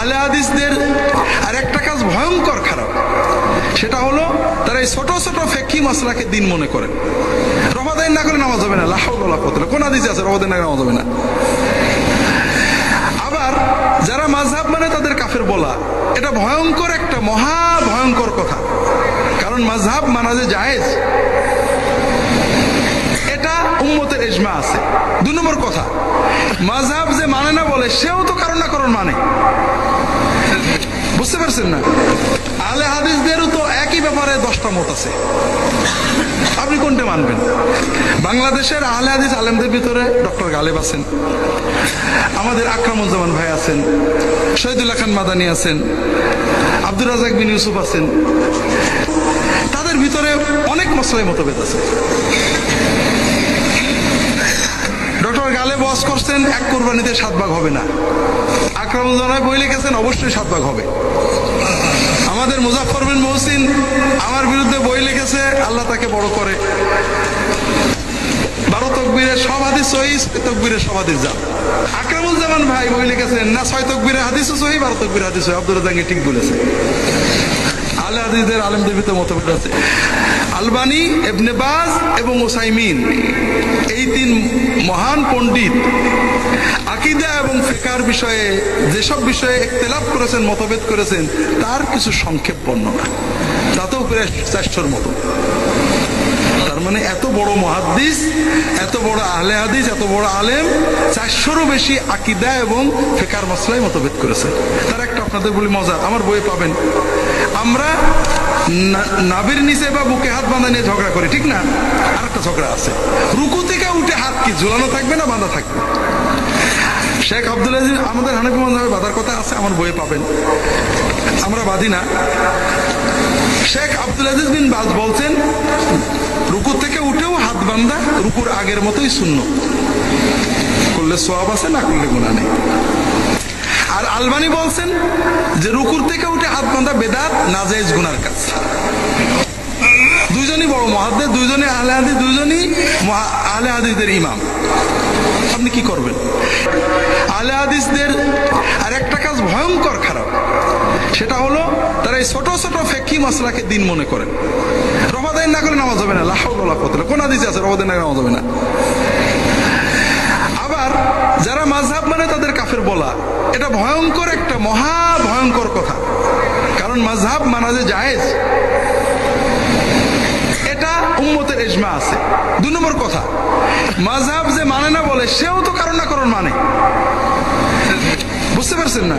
আলে হাদিসদের আর একটা কাজ ভয়ঙ্কর খারাপ। সেটা হলো, তারা এই ছোট ছোট ফেকি মশলাকে দিন মনে করেন রমাদাইন না করে নামাজ হবে না লাহাউল্লাহ কতলে কোন হাদিস আছে রমাদাইন না নামাজ হবে না? আবার যারা মাঝহাব মানে তাদের কাফের বলা, এটা ভয়ঙ্কর একটা, মহা ভয়ঙ্কর কথা। কারণ মাঝহাব মানা যে জায়েজ। এটা উম্মতের এজমা আছে। দু নম্বর কথা মাঝহাব যে মানে না বলে, সেও তো কারণ না কারণ মানে। বুঝতে পারছেন না? আলে হাদিসদেরও তো একই ব্যাপারে দশটা মত আছে। আপনি কোনটা মানবেন? বাংলাদেশের আহলে হাদিস আলেমদের ভিতরে ডক্টর গালেব আছেন। আমাদের আকরামুজ্জামান ভাই আছেন। শহীদুল্লাহ খান মাদানি আছেন। আব্দুর রাজাক বিন ইউসুফ আছেন। তাদের ভিতরে অনেক মশলাই মতভেদ আছে। ডক্টর গালে বস করছেন, এক কোরবানিতে সাত ভাগ হবে না। আকরামুজ্জামান বই লিখেছেন, অবশ্যই সাত ভাগ হবে। আমাদের মুজাফর বিন মহসিন আমার বিরুদ্ধে বই লিখেছে, আল্লাহ তাকে বড় করে। বারো সব হাদিস সহি, ছয় সব হাদিস যা আকরামুজ্জামান ভাই বই লিখেছেন, না ছয় হাদিসও সহি, বারো হাদিস সহি। আব্দুল রাজাঙ্গি ঠিক বলেছে। আলে হাদিসদের আলেমদের ভিতরে আছে। আলবানি এবনে বাজ এবং ওসাইমিন এই তিন মহান পণ্ডিত, আকিদা এবং বিষয়ে, যেসব বিষয়ে একতেলাপ করেছেন, মতভেদ করেছেন, তার কিছু সংক্ষেপ বর্ণনা। তাতেও চারশোর মতো। তার মানে এত বড় মহাদ্দিস, এত বড় আহলে হাদিস, এত বড় আলেম, চারশোরও বেশি আকিদা এবং ফেকার মশলাই মতভেদ করেছে তার একটা আপনাদের বলি মজা, আমার বইয়ে পাবেন। আমরা না- নাভির নিচে বা বুকে হাত বাঁধা নিয়ে ঝগড়া করি, ঠিক না? আর একটা ঝগড়া আছে। রুকু থেকে উঠে হাত কি, ঝুলানো থাকবে না বাঁধা থাকবে? শেখ আব্দুল আজিজ আমাদের হানিফি মজাবে বাঁধার কথা আছে, আমার বইয়ে পাবেন। আমরা বাঁধি না। শেখ আব্দুল আজিজ বিন বাজ বলছেন রুকু থেকে উঠেও হাত বান্ধা রুকুর আগের মতোই শূন্য। করলে সোয়াব আছে, না করলে গুণা নেই। আর আলবানি বলছেন যে রুকুর থেকে উঠে হাত বান্ধা বেদাত নাজাইজ গুনার কাজ। দুইজনই বড় মহাদ্দের দুইজনই আহলে হাদিস, দুইজনই আহলে হাদিসদের ইমাম। আপনি কি করবেন? আহলে হাদিসদের আর একটা কাজ ভয়ঙ্কর খারাপ। সেটা হলো, তারা এই ছোট ছোট ফেকি মশলাকে দিন মনে করেন রমাদাইন না করে নামাজ হবে না লাহাউল্লাহ কতলে কোন হাদিস আছে রমাদাইন না নামাজ হবে না? আবার যারা মাঝহাব মানে তাদের কাফের বলা, এটা ভয়ঙ্কর একটা মহা ভয়ঙ্কর কথা। কারণ মাঝহাব মানা যে জায়েজ, এটা উম্মতের এজমা আছে। দু নম্বর কথা মাঝহাব যে মানে না বলে সেও তো কারণ না কারণ মানে। বুঝতে পারছেন না?